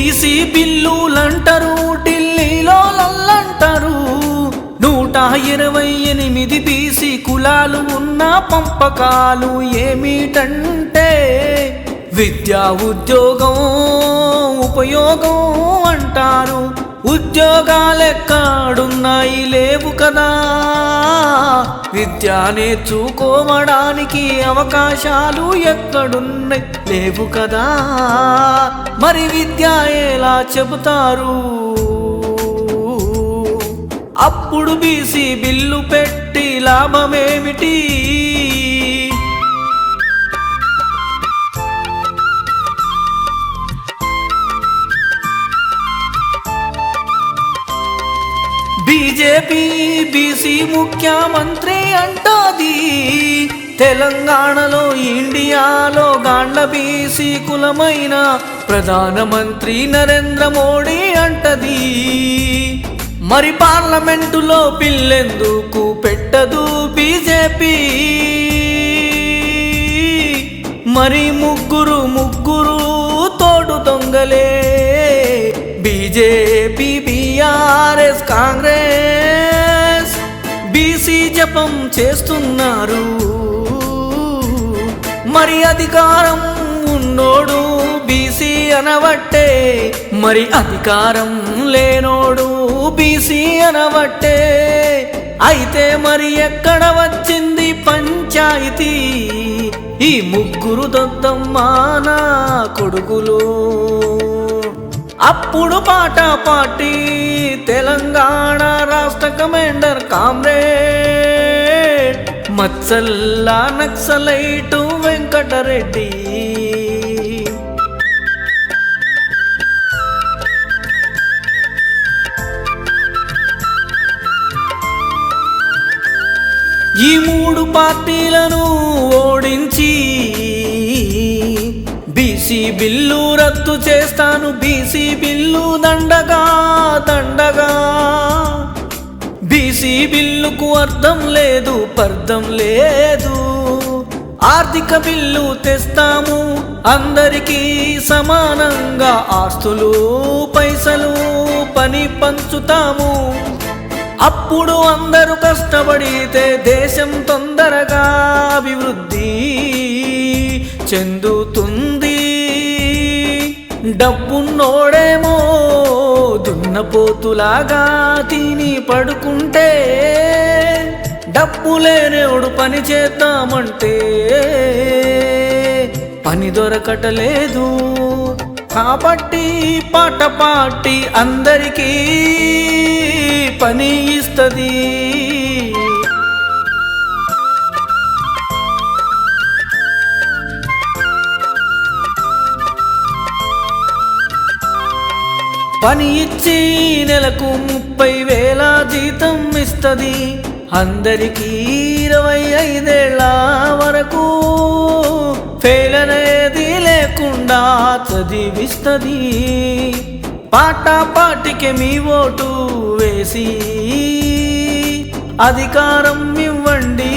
BC బిల్లులంటారు ఢిల్లీలో లల్లంటారు. నూట ఇరవై ఎనిమిది బీసీ కులాలు ఉన్న పంపకాలు ఏమిటంటే విద్యా ఉద్యోగం ఉపయోగం అంటారు. ఉద్యోగాలెక్కడున్నాయి లేవు కదా. విద్య నేర్చుకోవడానికి అవకాశాలు ఎక్కడున్నాయి లేవు కదా. మరి విద్య ఎలా చెబుతారు? అప్పుడు బీసీ బిల్లు పెట్టి లాభమేమిటి? బీజేపీ బీసీ ముఖ్యమంత్రి అంటోది. తెలంగాణలో ఇండియాలో గాండ్ల బీసీ కులమైన ప్రధానమంత్రి నరేంద్ర మోడీ అంటది. మరి పార్లమెంటులో పిల్లెందుకు పెట్టదు బీజేపీ? మరి ముగ్గురు ముగ్గురు తోడు దొంగలే. BJP BRS Congress. జపం చేస్తున్నారు. మరి అధికారం ఉన్నోడు బీసీ అనవట్టే మరి అధికారం లేనోడు బీసీ అనవట్టే అయితే మరి ఎక్కడ వచ్చింది పంచాయతీ? ఈ ముగ్గురు దొద్దమ్మానా కొడుకులు. అప్పుడు పాట పార్టీ తెలంగాణ రాష్ట్ర కమాండర్ కామ్రేడ్. మత్సల్లా నక్సలైటు వెంకటరెడ్డి. ఈ మూడు పార్టీలను ఓడించి బీసీ బిల్లు రద్దు చేస్తాను బీసీ బిల్లు దండగా దండగా. ఈ బిల్లుకు అర్థం లేదు పర్థం లేదు. ఆర్థిక బిల్లు తెస్తాము అందరికీ సమానంగా ఆస్తులు పైసలు పని పంచుతాము. అప్పుడు అందరూ కష్టపడితే దేశం తొందరగా అభివృద్ధి చెందుతుంది. డబ్బున్నోడేమో దున్నపోతులాగా తిని పడుకుంటే డబ్బు లేనేవుడు పని చేద్దామంటే పని దొరకటలేదు. కాబట్టి పాట పాటి అందరికీ పని ఇస్తుంది. పని ఇచ్చి నెలకు ముప్పై వేల జీతం ఇస్తుంది. అందరికీ ఇరవై ఐదేళ్ళ వరకు ఫెయిల్ అనేది లేకుండా చదివిస్తుంది. పాట పాటికి మీ ఓటు వేసి అధికారం ఇవ్వండి.